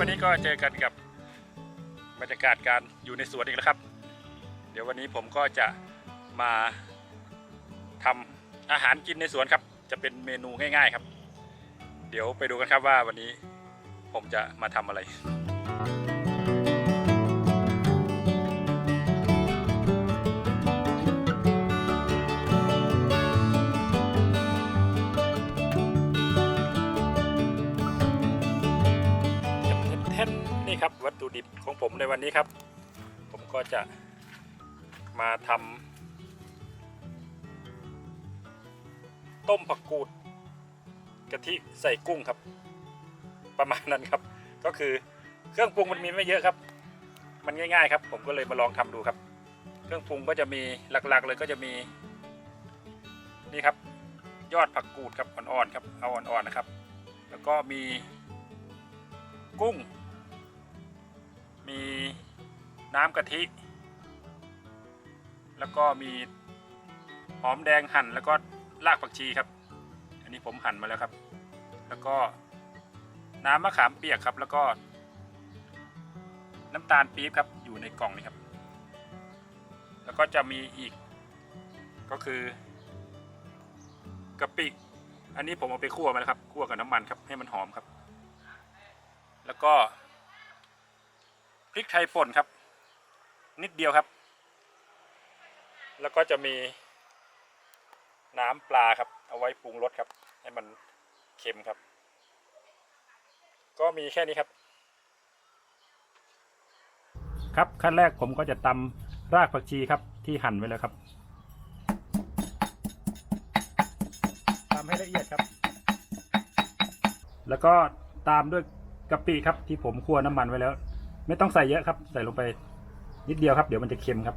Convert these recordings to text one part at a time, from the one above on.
วันนี้ก็เจอกันกับบรรยากาศการอยู่ในสวนอีกแล้วครับ เดี๋ยววันนี้ผมก็จะมาทำอาหารกินในสวนครับ จะเป็นเมนูง่ายๆครับ เดี๋ยวไปดูกันครับว่าวันนี้ผมจะมาทำอะไร ทนนี่ครับวัตถุดิบของผมในวันนี้ครับ ผมก็จะมาทำต้มผักกูดกะทิใส่กุ้งครับ ประมาณนั้นครับ ก็คือเครื่องปรุงมันมีไม่เยอะครับ มันง่าย ๆ ครับ ผมก็เลยมาลองทำดูครับ เครื่องปรุงก็จะมีหลักๆ เลยก็จะมีนี่ครับ ยอดผักกูดครับอ่อนๆครับเอาอ่อนๆนะครับ แล้วก็มีกุ้ง มีน้ำกะทิ แล้วก็มีหอมแดงหั่นแล้วก็รากผักชีครับ อันนี้ผมหั่นมาแล้วครับ แล้วก็น้ำมะขามเปียกครับ แล้วก็น้ำตาลปี๊บครับอยู่ในกล่องนี้ครับ แล้วก็จะมีอีกก็คือกะปิ อันนี้ผมเอาไปคั่วมาแล้วครับ คั่วกับน้ำมันครับให้มันหอมครับ แล้วก็ พริกไทยป่นครับ นิดเดียวครับ แล้วก็จะมีน้ำปลาครับ เอาไว้ปรุงรสครับ ให้มันเค็มครับ ก็มีแค่นี้ครับ ครับขั้นแรกผมก็จะตำรากผักชีครับที่หั่นไว้แล้วครับตำให้ละเอียดครับ แล้วก็ตามด้วยกะปิครับที่ผมคั่วน้ำมันไว้แล้ว ไม่ต้องใส่เยอะครับ ใส่ลงไปนิดเดียวครับ เดี๋ยวมันจะเค็มครับ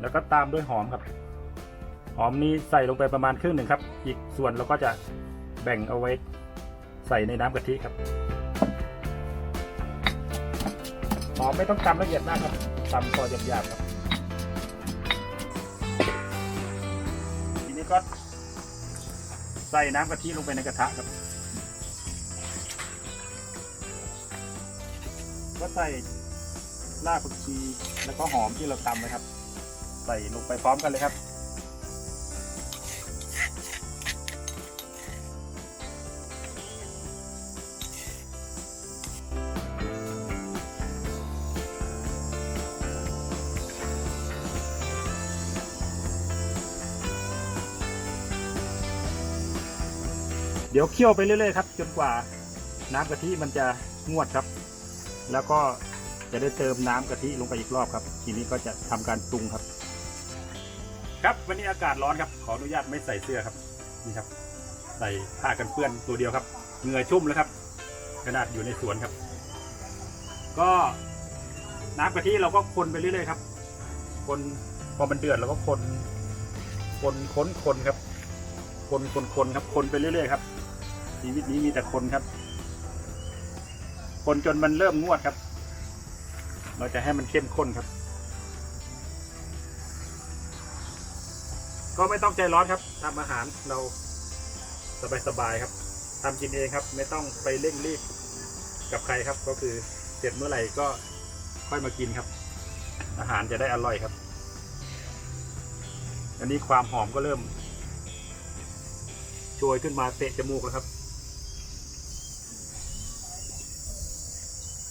แล้วก็ตามด้วยหอมครับ หอมนี้ใส่ลงไปประมาณครึ่งหนึ่งครับ อีกส่วนเราก็จะแบ่งเอาไว้ใส่ในน้ำกะทิครับ หอมไม่ต้องตำละเอียดมากครับตำพอหยาบๆครับ ทีนี้ก็ ส่น้ำกะทิลงไปในกระทะครับก็ใส่รากผักชีแล้วก็หอมที่เราตำไว้ครับ ใส่ลงไปพร้อมกันเลยครับ ดี๋ยวเคี่ยวไปเรื่อยๆครับจนกว่าน้ำกะทิมันจะงวดครับ แล้วก็จะได้เติมน้ำกะทิลงไปอีกรอบครับ ทีนี้ก็จะทำการปรุงครับ ครับวันนี้อากาศร้อนครับ ขออนุญาตไม่ใส่เสื้อครับนี่ครับ ใส่ผ้ากันเปื้อนตัวเดียวครับเหงื่อชุ่มแล้วครับ ขนาดอยู่ในสวนครับ ก็น้ำกะทิเราก็คนไปเรื่อยๆครับ คนพอมันเดือดเราก็คน คนค้นคนครับ คนคนคนครับ คนไปเรื่อยๆครับ ชีวิตนี้มีแต่คนครับ คนจนมันเริ่มงวดครับ เราจะให้มันเข้มข้นครับ ก็ไม่ต้องใจร้อนครับทำอาหารเราสบายๆครับทำกินเองครับ ไม่ต้องไปเร่งรีบกับใครครับ ก็คือเสร็จเมื่อไหร่ก็ค่อยมากินครับ อาหารจะได้อร่อยครับ อันนี้ความหอมก็เริ่มโชยขึ้นมาเตะจมูกแล้วครับ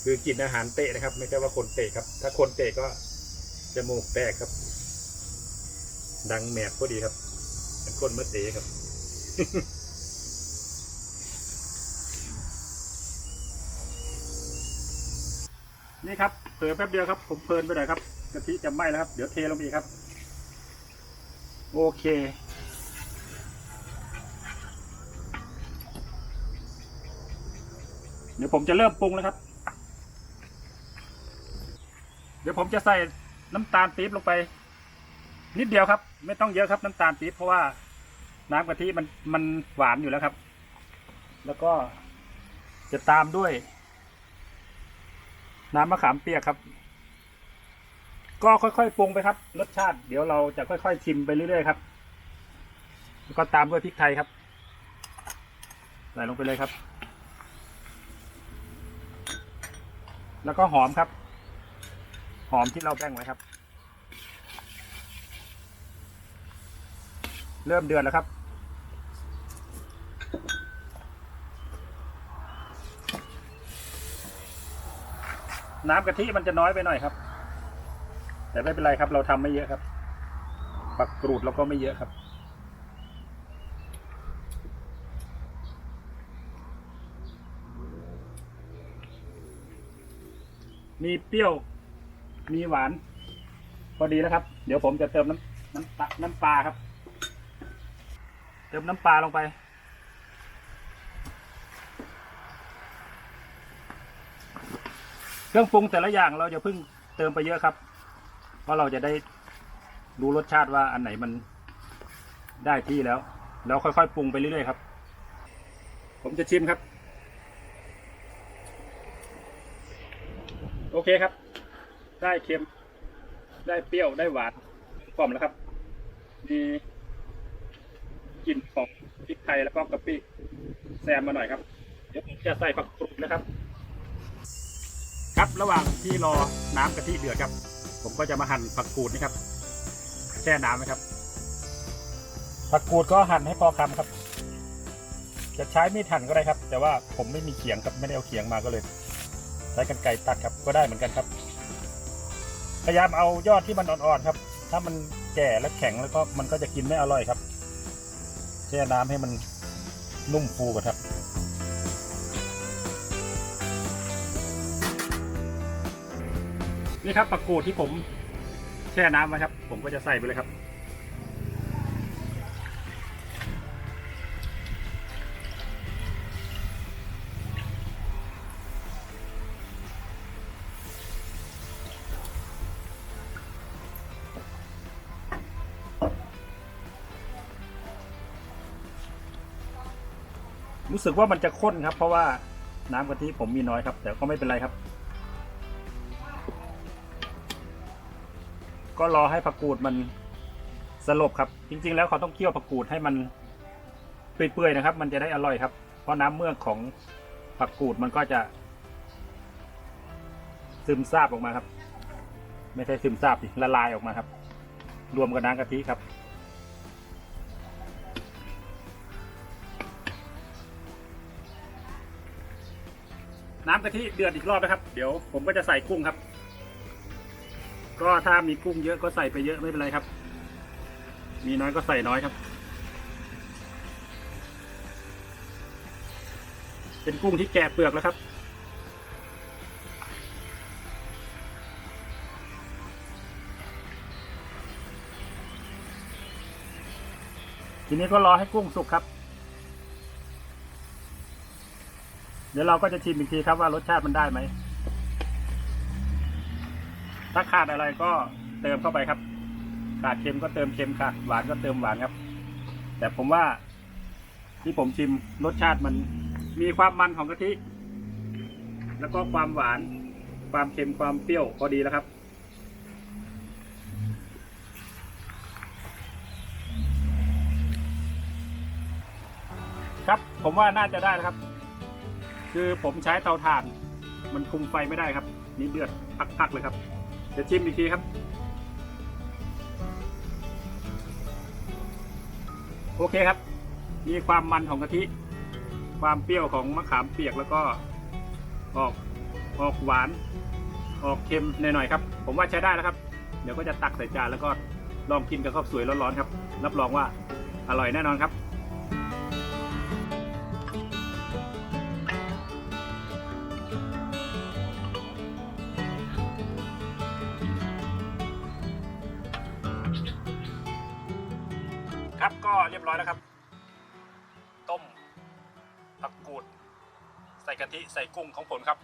คือกินอาหารเตะนะครับ ไม่ใช่ว่าคนเตะครับ ถ้าคนเตะก็จมูกแตกครับ ดังแหมบก็ดีครับเป็นคนเมื่อเตะครับนี่ครับเผลอแป๊บเดียวครับ ผมเพลินไปหน่อยครับกะทิจะไหม้แล้วครับ เดี๋ยวเทลงไปอีกครับ โอเค เดี๋ยวผมจะเริ่มปรุงแล้วครับ เดี๋ ยวผมจะใส่น้ำตาลปี๊บลงไป นิดเดียวครับ ไม่ต้องเยอะครับน้ำตาลปี๊บเพราะว่าน้ำกะทิมันมันหวานอยู่แล้วครับ แล้วก็จะตามด้วย น้ำมะขามเปียกครับ ก็ค่อยๆปรุงไปครับ รสชาติเดี๋ยวเราจะค่อยๆชิมไปเรื่อยๆครับ แล้วก็ตามด้วยพริกไทยครับใส่ลงไปเลยครับ แล้วก็หอมครับ อมที่เราแบ่งไว้ครับ เริ่มเดือดแล้วครับ น้ำกะทิมันจะน้อยไปหน่อยครับ แต่ไม่เป็นไรครับ เราทำไม่เยอะครับ ปักกรูดเราก็ไม่เยอะครับมีเปรี้ยว มีหวาน พอดีแล้วครับ เดี๋ยวผมจะเติมน้ำน้ำปลาน้ำปลาครับ เติมน้ำปลาลงไป เครื่องปรุงแต่ละอย่างเราจะเพิ่งเติมไปเยอะครับ เพราะเราจะได้ดูรสชาติว่าอันไหนมันได้ที่แล้ว แล้วค่อยๆปรุงไปเรื่อยๆครับ ผมจะชิมครับ โอเคครับ ได้เค็ม ได้เปรี้ยวได้หวานกล่อมแล้วครับ มีกลิ่นของพริกไทยแล้วก็กะปิแซมมาหน่อยครับ เดี๋ยวผมจะใส่ผักกรูดนะครับ ครับระหว่างที่รอน้ำกะทิเดือดครับ ผมก็จะมาหั่นผักกูดนะครับแช่น้ำนะครับ ผักกูดก็หั่นให้พอคำครับ จะใช้มีดหั่นก็ได้ครับ แต่ว่าผมไม่มีเขียงครับไม่ได้เอาเขียงมาก็เลยใช้กันไกรตัดครับก็ได้เหมือนกันครับ พยายามเอายอดที่มันอ่อนๆครับ ถ้ามันแก่และแข็งแล้วก็มันก็จะกินไม่อร่อยครับแช่น้ำให้มันนุ่มฟูก่อนครับ นี่ครับปักกูดที่ผมแช่น้ำไว้ครับ ผมก็จะใส่ไปเลยครับ รู้สึกว่ามันจะข้นครับ เพราะว่าน้ำกะทิผมมีน้อยครับ แต่ก็ไม่เป็นไรครับ ก็รอให้ผักกูดมันสลบครับ จริง ๆ แล้วเขาต้องเคี่ยวผักกูดให้มันเปื่อยๆนะครับ มันจะได้อร่อยครับ เพราะน้ำเมือกของผักกูดมันก็จะ ซึมซาบออกมาครับ ไม่ใช่ซึมซาบดิละลายออกมาครับ รวมกับน้ำกะทิครับ น้ำกะทิเดือดอีกรอบนะครับ เดี๋ยวผมก็จะใส่กุ้งครับ ก็ถ้ามีกุ้งเยอะก็ใส่ไปเยอะไม่เป็นไรครับ มีน้อยก็ใส่น้อยครับ เป็นกุ้งที่แกะเปลือกแล้วครับทีนี้ก็รอให้กุ้งสุกครับ เดี๋ยวเราก็จะชิมอีกทีครับว่ารสชาติมันได้ไหม ถ้าขาดอะไรก็เติมเข้าไปครับ ขาดเค็มก็เติมเค็มขาดหวานก็เติมหวานครับ แต่ผมว่าที่ผมชิมรสชาติมันมีความมันของกะทิ แล้วก็ความหวาน ความเค็มความเปรี้ยวพอดีแล้วครับครับ ผมว่าน่าจะได้แล้วครับ คือผมใช้เตาถ่าน มันคุมไฟไม่ได้ครับนี่เดือดพักๆเลยครับเดี๋ยวชิมอีกทีครับ โอเคครับ มีความมันของกะทิ ความเปรี้ยวของมะขามเปียกแล้วก็ออกออกหวาน ออกเค็มหน่อยๆครับ ผมว่าใช้ได้แล้วครับ เดี๋ยวก็จะตักใส่จานแล้วก็ลองกินกับข้าวสวยร้อนๆครับ รับรองว่าอร่อยแน่นอนครับ ครับ ก็เรียบร้อยแล้วครับ ต้มผักกูด ใส่กะทิใส่กุ้งของผมครับ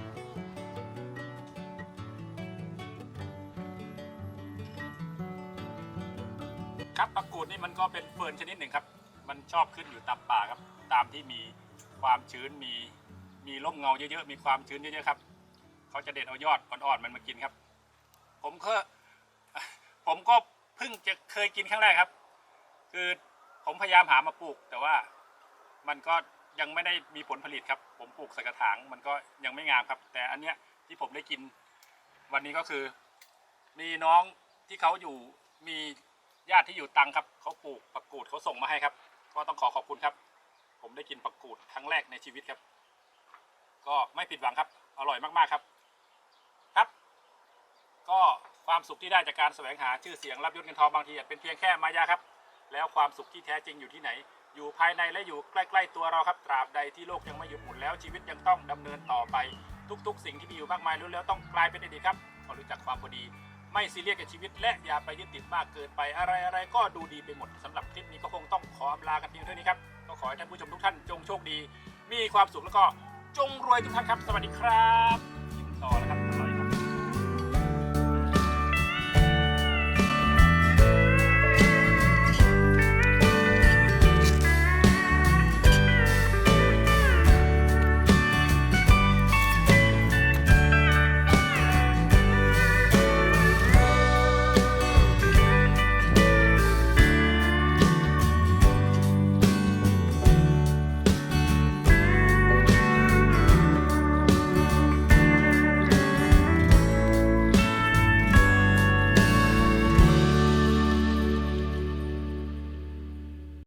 ครับผักกูดนี่มันก็เป็นเฟิร์นชนิดหนึ่งครับ มันชอบขึ้นอยู่ตามป่าครับ ตามที่มีความชื้นมีมีร่มเงาเยอะๆมีความชื้นเยอะๆครับเขาจะเด็ดเอายอดอ่อนๆมันมากินครับ ผมก็ผมก็เพิ่งจะเคยกินครั้งแรกครับ คือ ผมพยายามหามาปลูก แต่ว่ามันก็ยังไม่ได้มีผลผลิตครับ ผมปลูกใส่กระถางมันก็ยังไม่งามครับ แต่อันเนี้ยที่ผมได้กินวันนี้ก็คือ มีน้องที่เขาอยู่มีญาติที่อยู่ตังครับเขาปลูกผักกูดเขาส่งมาให้ครับ ก็ต้องขอขอบคุณครับ ผมได้กินผักกูดครั้งแรกในชีวิตครับ ก็ไม่ผิดหวังครับ อร่อยมากๆครับ ครับ ก็ความสุขที่ได้จากการแสวงหาชื่อเสียงรับยศเงินทองบางทีอาจเป็นเพียงแค่มายาครับ แล้วความสุขที่แท้จริงอยู่ที่ไหน อยู่ภายในและอยู่ใกล้ ๆ ตัวเราครับตราบใดที่โลกยังไม่หยุดหมุนแล้วชีวิตยังต้องดำเนินต่อไป ทุก ๆ สิ่งที่มีอยู่มากมายรู้แล้วต้องกลายเป็นอดีตครับรู้จักความพอดีไม่ซีเรียสกับชีวิตและอย่าไปยึดติดมากเกินไปอะไรอะไรๆก็ดูดีไปหมดสำหรับคลิปนี้ก็คงต้องขออำลากันเพียงเท่านี้ครับก็ขอให้ท่านผู้ชมทุกท่านจงโชคดี มีความสุขแล้วก็จงรวยทุกท่านครับ สวัสดีครับ